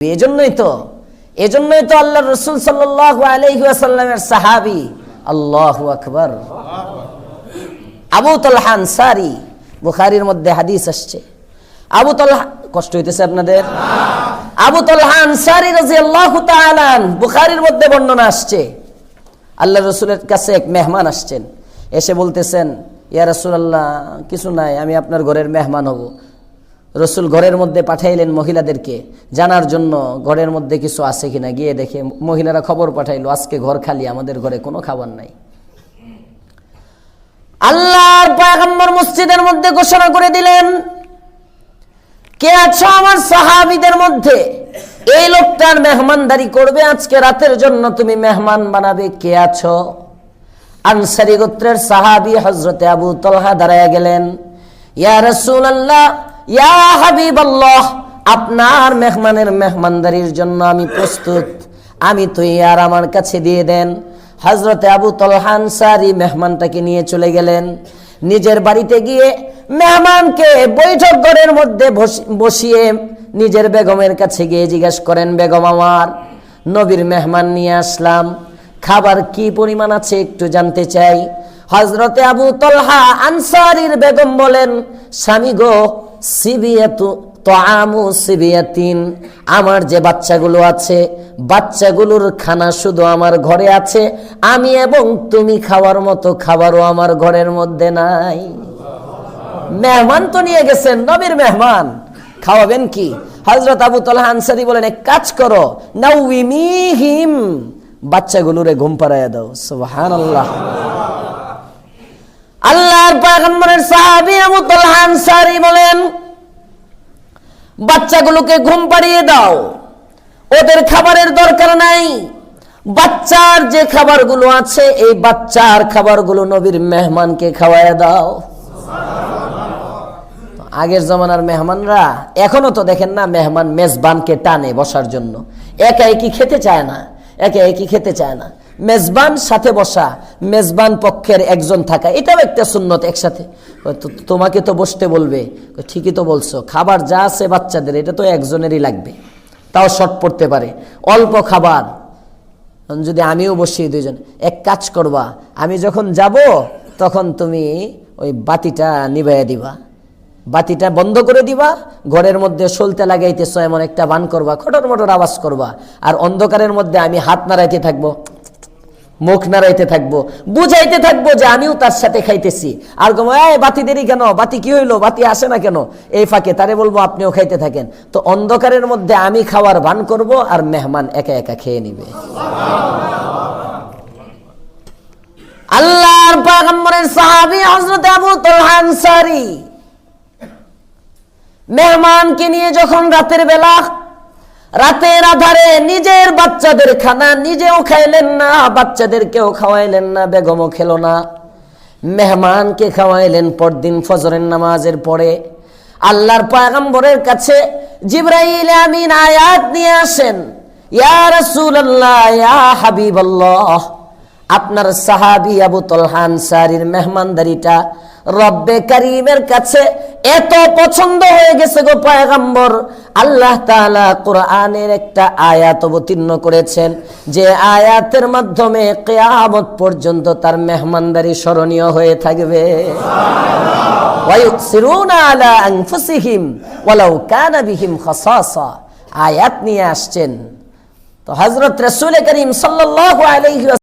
এজন্যই তো এজন্যই তো আল্লাহ রসুল সাল্লাহ আলহিহাসাল্লামের সাহাবি, আল্লাহ আকবর। আবু তলহা আনসারি, বুখারির মধ্যে হাদিস আসছে। আবু তলহা, কষ্ট হইতেছে আপনাদের? আবু তলহা আনসারি রাজি আল্লাহ তালান বুখারির মধ্যে বর্ণনা আসছে। আল্লাহ রসুলের কাছে এক মেহমান আসছেন। এসে বলতেছেন, ইয়া রসুলাল্লাহ, কিছু নাই, আমি আপনার ঘরের মেহমান হব। রসুল ঘরের মধ্যে পাঠাইলেন মহিলাদেরকে, জানার জন্য ঘরের মধ্যে কিছু আছে কিনা গিয়ে দেখে মহিলারা খবর পাঠাইলো, আজকে ঘর খালি, আমাদের ঘরে কোনো খাবার নাই। আল্লাহর পয়গম্বর মসজিদের মধ্যে ঘোষণা করে দিলেন, কে আছো আমার সাহাবিদের মধ্যে? এই লোকটার মেহমানদারি করবে আজকে রাতের জন্য, তুমি মেহমান বানাবে, কে আছো? আনসারি গোত্রের সাহাবি হজরতে আবু তলহা দাঁড়ায় গেলেন, ইয়া রাসূলুল্লাহ ইয়া আপনার মেহমানের মেহমানদারির জন্য আমি প্রস্তুত। আমি তো আর আমার কাছে দিয়ে দেন। হজরতে আবু তলহা আনসারি মেহমানটাকে নিয়ে চলে গেলেন। নিজের বাড়িতে গিয়ে মেহমানকে বৈঠক ঘরের মধ্যে বসি- বসিয়ে নিজের বেগমের কাছে গিয়ে জিজ্ঞেস করেন, বেগম আমার, নবীর মেহমান নিয়ে আসলাম। খাবার কি পরিমাণ আছে একটু জানতে চাই? হজরতে আবু তলহা আনসারির বেগম বলেন, স্বামী গো আমার যে বাচ্চাগুলো আছে, বাচ্চাগুলোর খানা শুধু আমার ঘরে আছে, আমি এবং তুমি খাওয়ার মতো খাবারও আমার ঘরের মধ্যে নাই। মেহমান তো নিয়ে গেছেন, নবীর মেহমান। খাওয়াবেন কি? হজরত আবু তলহা আনসারি বলেন, এক কাজ করো নাউমিহিম বাচ্চাগুলোরে ঘুম পাড়াইয়া দাও, সুবহানাল্লাহ। আল্লাহর পয়গম্বরের সাহাবী আবু বলেন বাচ্চাগুলোকে ঘুম পাড়িয়ে দাও। ওদের খাবারের দরকার নাই। বাচ্চার যে খাবারগুলো আছে, এই বাচ্চার খাবারগুলো নবীর মেহমানকে খাওয়ায় দাও। আগের জমানার মেহমানরা, এখনও তো দেখেন না মেহমান মেজবানকে টানে বসার জন্য। একা একই খেতে চায় না, একা একই খেতে চায় না। মেজবান সাথে বসা, মেজবান পক্ষের একজন থাকা, এটাও একটা সুন্নত একসাথে। তোমাকে তো বসতে বলবে। ঠিকই তো বলছো, খাবার যা আছে বাচ্চাদের, এটা তো একজনেরই লাগবে। তাও শর্ট পড়তে পারে। অল্প খাবার। যদি আমিও বসিয়ে দুইজন, এক কাজ করবা, আমি যখন যাব, তখন তুমি ওই বাতিটা নিভাইয়া দিবা। বাতিটা বন্ধ করে দিবা, ঘরের মধ্যে সলতে লাগাইতেছ, এমন একটা বান করবা খটর মটর আওয়াজ করবা, আর অন্ধকারের মধ্যে আমি হাত নাড়াইতে থাকব। মুখ নাড়াইতে থাকব, বুঝাইতে থাকব যে আমিও তার সাথে খাইতেছি। আর কম, এই বাতি দেরি কেন? বাতি কি হইল? বাতি আসে না কেন? এই ফাঁকে তারে বলব, আপনিও খাইতে থাকেন। তো অন্ধকারের মধ্যে আমি খাওয়ার ভান করব আর মেহমান একা একা খেয়ে নিবে। আল্লাহর পয়গম্বরের সাহাবী হযরত আবু তালহা আনসারী মেহমানকে নিয়ে যখন রাতের বেলা রাতের আধারে নিজের বাচ্চাদের খানা নিজেও খাইলেন না, বাচ্চাদেরকেও খাওয়াইলেন না, বেগমও খেলো না। মেহমানকে খাওয়াইলেন পরদিন ফজরের নামাজের পরে। আল্লাহর পয়গম্বরের কাছে জিব্রাইল আমিন আয়াত নিয়ে আসেন, ইয়া রাসূলুল্লাহ, ইয়া হাবিবাল্লাহ, আপনার সাহাবি আবু তলহান সারির মেহমানদারিটা রব্বে করিমের কাছে এত পছন্দ হয়ে গেছে গো পয়গম্বর। আল্লাহ তাআলা কোরআনের একটা আয়াত অবতীর্ণ করেছেন, যে আয়াতের মাধ্যমে কিয়ামত পর্যন্ত তার মেহমানদারি স্মরণীয় হয়ে থাকবে। আয়াত নিয়ে আসছেন। তো হজরত রাসূল করিম আলাইহি